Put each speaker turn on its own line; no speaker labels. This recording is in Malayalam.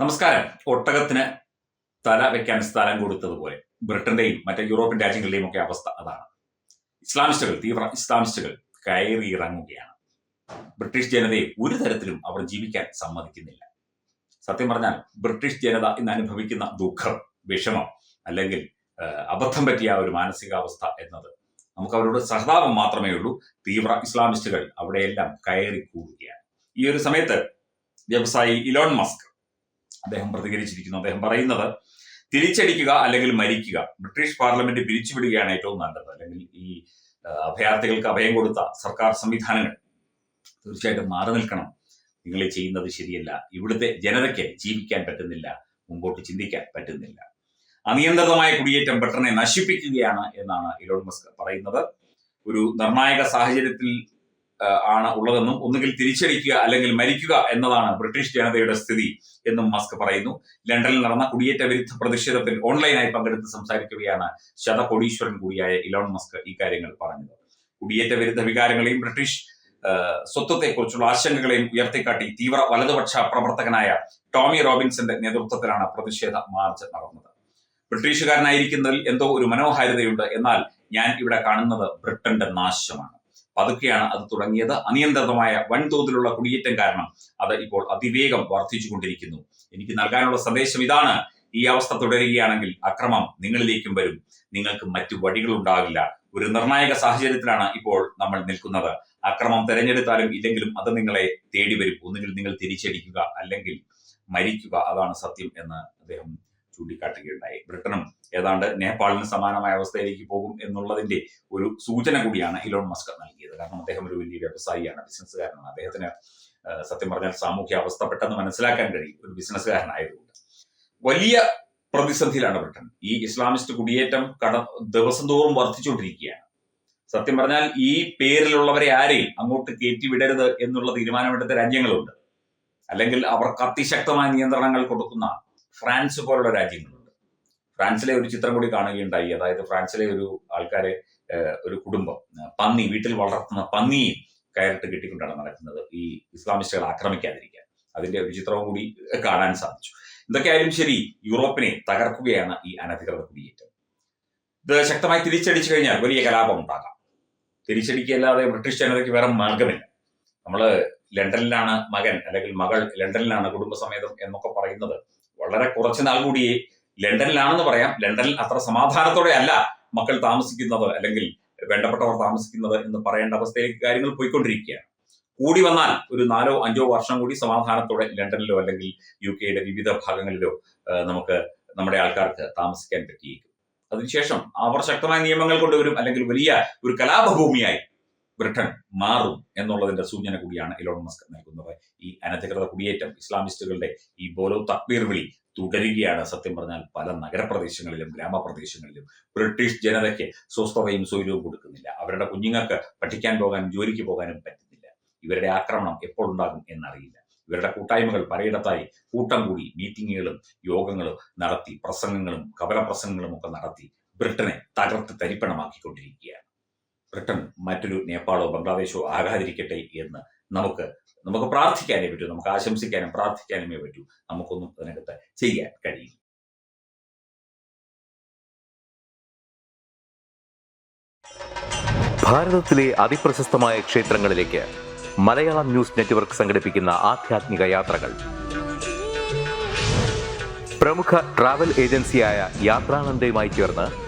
നമസ്കാരം. ഒട്ടകത്തിന് തല വെക്കാൻ സ്ഥലം കൊടുത്തതുപോലെ ബ്രിട്ടന്റെയും മറ്റ് യൂറോപ്യൻ രാജ്യങ്ങളുടെയും ഒക്കെ അവസ്ഥ അതാണ്. ഇസ്ലാമിസ്റ്റുകൾ തീവ്ര ഇസ്ലാമിസ്റ്റുകൾ കയറി ഇറങ്ങുകയാണ്. ബ്രിട്ടീഷ് ജനതയെ ഒരു തരത്തിലും അവർ ജീവിക്കാൻ സമ്മതിക്കുന്നില്ല. സത്യം പറഞ്ഞാൽ ബ്രിട്ടീഷ് ജനത ഇന്ന് അനുഭവിക്കുന്ന ദുഃഖം വിഷമം അല്ലെങ്കിൽ അബദ്ധം പറ്റിയ ഒരു മാനസികാവസ്ഥ എന്നത് നമുക്ക് അവരോട് സഹതാപം മാത്രമേ ഉള്ളൂ. തീവ്ര ഇസ്ലാമിസ്റ്റുകൾ അവിടെയെല്ലാം കയറി കൂടുകയാണ്. ഈ ഒരു സമയത്ത് വ്യവസായി ഇലോൺ മസ്ക് അദ്ദേഹം പ്രതികരിച്ചിരിക്കുന്നു. അദ്ദേഹം പറയുന്നത് തിരിച്ചടിക്കുക അല്ലെങ്കിൽ മരിക്കുക. ബ്രിട്ടീഷ് പാർലമെന്റ് പിരിച്ചുവിടുകയാണ് ഏറ്റവും നല്ലത്. അല്ലെങ്കിൽ ഈ അഭയാർത്ഥികൾക്ക് അഭയം കൊടുത്ത സർക്കാർ സംവിധാനങ്ങൾ തീർച്ചയായിട്ടും മാറി നിൽക്കണം. നിങ്ങൾ ചെയ്യുന്നത് ശരിയല്ല. ഇവിടുത്തെ ജനതയ്ക്ക് ജീവിക്കാൻ പറ്റുന്നില്ല. മുമ്പോട്ട് ചിന്തിക്കാൻ പറ്റുന്നില്ല. അനിയന്ത്രിതമായ കുടിയേറ്റം ബ്രിട്ടനെ നശിപ്പിക്കുകയാണ് എന്നാണ് ഇലോൺ മസ്ക് പറയുന്നത്. ഒരു നിർണായക സാഹചര്യത്തിൽ ആണ് ഉള്ളതെന്നും ഒന്നുകിൽ തിരിച്ചടിക്കുക അല്ലെങ്കിൽ മരിക്കുക എന്നതാണ് ബ്രിട്ടീഷ് ജനതയുടെ സ്ഥിതി എന്നും മസ്ക് പറയുന്നു. ലണ്ടനിൽ നടന്ന കുടിയേറ്റ വിരുദ്ധ പ്രതിഷേധത്തിൽ ഓൺലൈനായി പങ്കെടുത്ത് സംസാരിക്കുകയാണ് ശതകോടീശ്വരൻ കൂടിയായ ഇലോൺ മസ്ക് ഈ കാര്യങ്ങൾ പറഞ്ഞത്. കുടിയേറ്റ വിരുദ്ധ വികാരങ്ങളെയും ബ്രിട്ടീഷ് സ്വത്വത്തെക്കുറിച്ചുള്ള ആശങ്കകളെയും ഉയർത്തിക്കാട്ടി തീവ്ര വലതുപക്ഷ പ്രവർത്തകനായ ടോമി റോബിൻസന്റെ നേതൃത്വത്തിലാണ് പ്രതിഷേധ മാർച്ച് നടന്നത്. ബ്രിട്ടീഷുകാരനായിരിക്കുന്നതിൽ എന്തോ ഒരു മനോഹാരിതയുണ്ട്. എന്നാൽ ഞാൻ ഇവിടെ കാണുന്നത് ബ്രിട്ടന്റെ നാശമാണ്. പതുക്കെയാണ് അത് തുടങ്ങിയത്. അനിയന്ത്രിതമായ വൻതോതിലുള്ള കുടിയേറ്റം കാരണം അത് ഇപ്പോൾ അതിവേഗം വർദ്ധിച്ചുകൊണ്ടിരിക്കുന്നു. എനിക്ക് നൽകാനുള്ള സന്ദേശം ഇതാണ്. ഈ അവസ്ഥ തുടരുകയാണെങ്കിൽ അക്രമം നിങ്ങളിലേക്കും വരും. നിങ്ങൾക്ക് മറ്റു വഴികളുണ്ടാകില്ല ഒരു നിർണായക സാഹചര്യത്തിലാണ് ഇപ്പോൾ നമ്മൾ നിൽക്കുന്നത്. അക്രമം തെരഞ്ഞെടുത്താലും ഇല്ലെങ്കിലും അത് നിങ്ങളെ തേടി വരും ഒന്നുകിൽ നിങ്ങൾ തിരിച്ചടിക്കുക അല്ലെങ്കിൽ മരിക്കുക. അതാണ് സത്യം എന്ന് അദ്ദേഹം ചൂണ്ടിക്കാട്ടുകയുണ്ടായി ബ്രിട്ടനും ഏതാണ്ട് നേപ്പാളിന് സമാനമായ അവസ്ഥയിലേക്ക് പോകും എന്നുള്ളതിന്റെ ഒരു സൂചന കൂടിയാണ് ഇലോൺ മസ്ക് നൽകിയത്. കാരണം അദ്ദേഹം ഒരു വലിയ വ്യവസായിയാണ് ബിസിനസ്സുകാരനാണ്. അദ്ദേഹത്തിന് സത്യം പറഞ്ഞാൽ സാമൂഹ്യ അവസ്ഥ പെട്ടെന്ന് മനസ്സിലാക്കാൻ കഴിയും. ഒരു ബിസിനസ്സുകാരനായതുകൊണ്ട്. വലിയ പ്രതിസന്ധിയിലാണ് ബ്രിട്ടൻ. ഈ ഇസ്ലാമിസ്റ്റ് കുടിയേറ്റം കട ദിവസം തോറും വർദ്ധിച്ചുകൊണ്ടിരിക്കുകയാണ്. സത്യം പറഞ്ഞാൽ ഈ പേരിലുള്ളവരെ ആരെയും അങ്ങോട്ട് കയറ്റിവിടരുത് എന്നുള്ള തീരുമാനമെടുത്ത രാജ്യങ്ങളുണ്ട്. അല്ലെങ്കിൽ അവർക്ക് അതിശക്തമായ നിയന്ത്രണങ്ങൾ കൊടുക്കുന്ന ഫ്രാൻസ് പോലുള്ള രാജ്യങ്ങളുണ്ട്. ഫ്രാൻസിലെ ഒരു ചിത്രം കൂടി കാണുകയുണ്ടായി. അതായത് ഫ്രാൻസിലെ ഒരു ആൾക്കാരെ ഒരു കുടുംബം പന്നി വീട്ടിൽ വളർത്തുന്ന പന്നിയെ കയറിട്ട് കെട്ടിക്കൊണ്ടാണ് നടക്കുന്നത് ഈ ഇസ്ലാമിസ്റ്റുകൾ ആക്രമിക്കാതിരിക്കാൻ. അതിന്റെ ഒരു ചിത്രവും കൂടി കാണാൻ സാധിച്ചു. എന്തൊക്കെയായാലും ശരി യൂറോപ്പിനെ തകർക്കുകയാണ് ഈ അനധികൃത കുടിയേറ്റം. ഇത് ശക്തമായി തിരിച്ചടിച്ചു കഴിഞ്ഞാൽ വലിയ കലാപം ഉണ്ടാകാം. തിരിച്ചടിക്കല്ലാതെ ബ്രിട്ടീഷ് ജനതയ്ക്ക് വേറെ മാർഗമില്ല. നമ്മൾ ലണ്ടനിലാണ് മകൻ അല്ലെങ്കിൽ മകൾ ലണ്ടനിലാണ് കുടുംബസമേതം എന്നൊക്കെ പറയുന്നത് വളരെ കുറച്ച് നാൾ കൂടി ലണ്ടനിലാണെന്ന് പറയാം. ലണ്ടനിൽ അത്ര സമാധാനത്തോടെ അല്ല മക്കൾ താമസിക്കുന്നത് അല്ലെങ്കിൽ വേണ്ടപ്പെട്ടവർ താമസിക്കുന്നത് എന്ന് പറയേണ്ട അവസ്ഥയിലേക്ക് കാര്യങ്ങൾ പോയിക്കൊണ്ടിരിക്കുകയാണ്. കൂടി വന്നാൽ ഒരു നാലോ അഞ്ചോ വർഷം കൂടി സമാധാനത്തോടെ ലണ്ടനിലോ അല്ലെങ്കിൽ യു കെയുടെ വിവിധ ഭാഗങ്ങളിലോ നമുക്ക് നമ്മുടെ ആൾക്കാർക്ക് താമസിക്കാൻ പറ്റിയേക്കും. അതിനുശേഷം അവർ ശക്തമായ നിയമങ്ങൾ കൊണ്ടുവരും അല്ലെങ്കിൽ വലിയ ഒരു കലാപഭൂമിയായി ബ്രിട്ടൻ മാറും എന്നുള്ളതിന്റെ സൂചന കൂടിയാണ് ഇലോൺ മസ്ക് നൽകുന്നത്. ഈ അനധികൃത കുടിയേറ്റം ഇസ്ലാമിസ്റ്റുകളുടെ ഈ ബോലോ തക്ബീർ വിളി തുടരുകയാണ് സത്യം പറഞ്ഞാൽ പല നഗരപ്രദേശങ്ങളിലും ഗ്രാമപ്രദേശങ്ങളിലും. ബ്രിട്ടീഷ് ജനതയ്ക്ക് സ്വസ്ഥതയും സൗകര്യവും കൊടുക്കുന്നില്ല. അവരുടെ കുഞ്ഞുങ്ങൾക്ക് പഠിക്കാൻ പോകാനും ജോലിക്ക് പോകാനും പറ്റുന്നില്ല. ഇവരുടെ ആക്രമണം എപ്പോൾ ഉണ്ടാകും എന്നറിയില്ല. ഇവരുടെ കൂട്ടായ്മകൾ പലയിടത്തായി കൂട്ടം കൂടി മീറ്റിങ്ങുകളും യോഗങ്ങളും നടത്തി പ്രസംഗങ്ങളും കപലപ്രസംഗങ്ങളും ഒക്കെ നടത്തി ബ്രിട്ടനെ തകർത്ത് തരിപ്പണമാക്കിക്കൊണ്ടിരിക്കുകയാണ്. ബ്രിട്ടൻ മറ്റൊരു നേപ്പാളോ ബംഗ്ലാദേശോ ആകാതിരിക്കട്ടെ എന്ന് നമുക്ക് നമുക്ക് പ്രാർത്ഥിക്കാനേ പറ്റൂ നമുക്ക് ആശംസിക്കാനും പ്രാർത്ഥിക്കാനുമേ പറ്റൂ. നമുക്കൊന്നും അതിനകത്ത് ചെയ്യാൻ കഴിയില്ല.
ഭാരതത്തിലെ അതിപ്രശസ്തമായ ക്ഷേത്രങ്ങളിലേക്ക് മലയാളം ന്യൂസ് നെറ്റ്വർക്ക് സംഘടിപ്പിക്കുന്ന ആധ്യാത്മിക യാത്രകൾ. പ്രമുഖ ട്രാവൽ ഏജൻസിയായ യാത്രാനന്ദയുമായി ചേർന്ന്